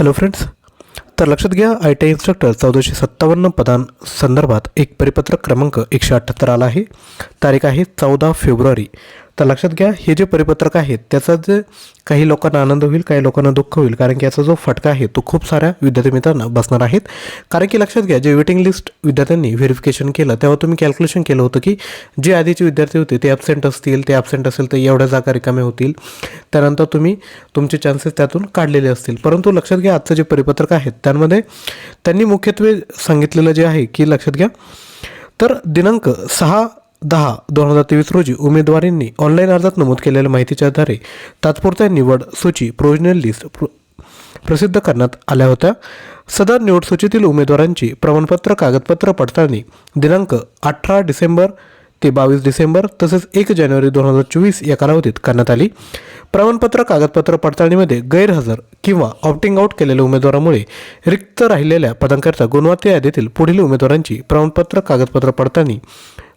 Hello friends तर लक्षात घ्या आय टी आय इन्स्ट्रक्टर चौदाशे सत्तावन्न पदां संदर्भात एक परिपत्रक क्रमांक एकशे अठ्ठ्याहत्तर आला आहे. तारीख आहे चौदा फेब्रुवारी तर लक्षात घ्या हे जे परिपत्रक आहेत त्याचा जे काही लोकांना आनंद होईल काही लोकांना दुःख होईल कारण की याचा जो फटका आहे तो खूप साऱ्या विद्यार्थी मित्रांना बसणार आहेत. कारण की लक्षात घ्या जे वेटिंग लिस्ट विद्यार्थ्यांनी व्हेरिफिकेशन केलं तेव्हा तुम्ही कॅल्क्युलेशन केलं होतं की जे आधीचे विद्यार्थी होते ते ॲबसेंट असतील ते ॲबसेंट असेल तर एवढ्या जागा रिकाम्या होतील. त्यानंतर तुम्ही तुमचे चान्सेस त्यातून काढलेले असतील. परंतु लक्षात घ्या आजचं जे परिपत्रक आहेत त्यामध्ये त्यांनी मुख्यत्वे सांगितलेलं जे आहे की लक्षात घ्या. तर दिनांक सहा दहा दोन हजार तेवीस रोजी उमेदवारांनी ऑनलाईन अर्जात नमूद केलेल्या माहितीच्या आधारे तात्पुरत्या निवड सूची प्रोविजनल लिस्ट प्रो प्रसिद्ध करण्यात आल्या होत्या. सदर निवड सूचीतील उमेदवारांची प्रमाणपत्र कागदपत्र पडताळणी दिनांक अठरा डिसेंबर ते बावीस डिसेंबर तसेच एक जानेवारी दोन हजार चोवीस या कालावधीत करण्यात आली. प्रमाणपत्र कागदपत्र पडताळणीमध्ये गैरहजर किंवा ऑप्टिंग आऊट केलेल्या उमेदवारामुळे रिक्त राहिलेल्या पदांकरता गुणवत्ता यादीतील पुढील उमेदवारांची प्रमाणपत्र कागदपत्र पडताळणी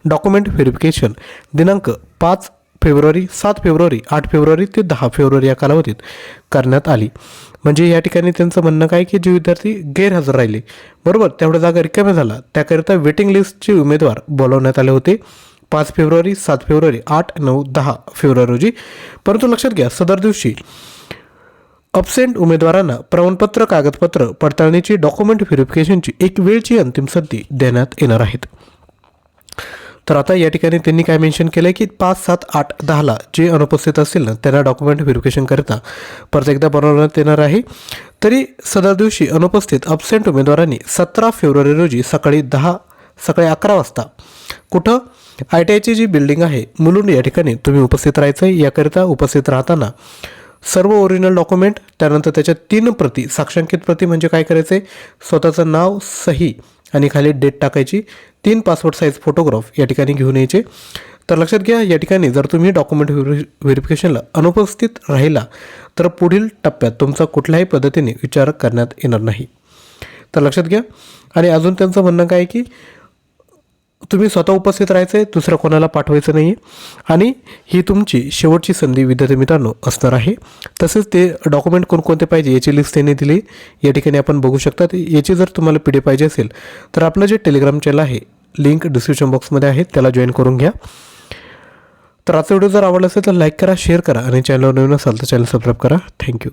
डॉक्युमेंट व्हेरिफिकेशन दिनांक पाच फेब्रुवारी सात फेब्रुवारी आठ फेब्रुवारी ते दहा फेब्रुवारी या कालावधीत करण्यात आली. म्हणजे या ठिकाणी त्यांचं म्हणणं काय की जे विद्यार्थी गैरहजर राहिले. बरोबर तेवढ्या जागा रिकाम्या झाला. त्याकरिता वेटिंग लिस्टचे उमेदवार बोलावण्यात आले होते. पाच फेब्रुवारी सात फेब्रुवारी आठ नऊ दहा फेब्रुवारी रोजी. परंतु लक्षात घ्या सदर दिवशी अपसेंट उमेदवारांना प्रमाणपत्र कागदपत्र पडताळणीची डॉक्युमेंट व्हेरिफिकेशनची एक वेळची अंतिम संधी देण्यात येणार आहेत. तर आता या ठिकाणी त्यांनी काय मेन्शन केलं आहे की पाच सात आठ दहाला जे अनुपस्थित असतील ना त्यांना डॉक्युमेंट व्हेरिफिकेशनकरिता परत एकदा बनवण्यात येणार आहे. तरी सदर दिवशी अनुपस्थित अपसेंट उमेदवारांनी सतरा फेब्रुवारी रोजी सकाळी दहा सकाळी अकरा वाजता कुठं? आय टी आयची जी बिल्डिंग आहे मुलुंड या ठिकाणी तुम्ही उपस्थित राहायचं आहे याकरिता उपस्थित राहताना सर्व ओरिजिनल डॉक्युमेंट त्यानंतर त्याच्या तीन प्रती साक्षांकित प्रती म्हणजे काय करायचं आहे स्वतःचं नाव सही आणि खाली डेट टाकायची. तीन पासपोर्ट साईज फोटोग्राफ या ठिकाणी घेऊन यायचे. तर लक्षात घ्या या ठिकाणी जर तुम्ही डॉक्युमेंट व्हेरि व्हेरिफिकेशनला अनुपस्थित राहिला तर पुढील टप्प्यात तुमचा कुठल्याही पद्धतीने विचार करण्यात येणार नाही. तर लक्षात घ्या. आणि अजून त्यांचं म्हणणं काय आहे की तुम्ही स्वतः उपस्थित राहायचं आहे दुसरं कोणाला पाठवायचं नाही आहे आणि ही तुमची शेवटची संधी विद्यार्थी मित्रांनो असणार आहे. तसेच ते डॉक्युमेंट कोणकोणते पाहिजे याची लिस्ट त्यांनी दिली. या ठिकाणी आपण बघू शकता याची जर तुम्हाला पी डी पाहिजे असेल तर आपलं जे टेलिग्राम चॅनल आहे लिंक डिस्क्रिप्शन बॉक्समध्ये आहे त्याला जॉईन करून घ्या. तर आजचा व्हिडिओ जर आवडला असेल तर लाईक करा शेअर करा आणि चॅनलवर नवीन असाल तर चॅनल सबस्क्राईब करा. थँक्यू.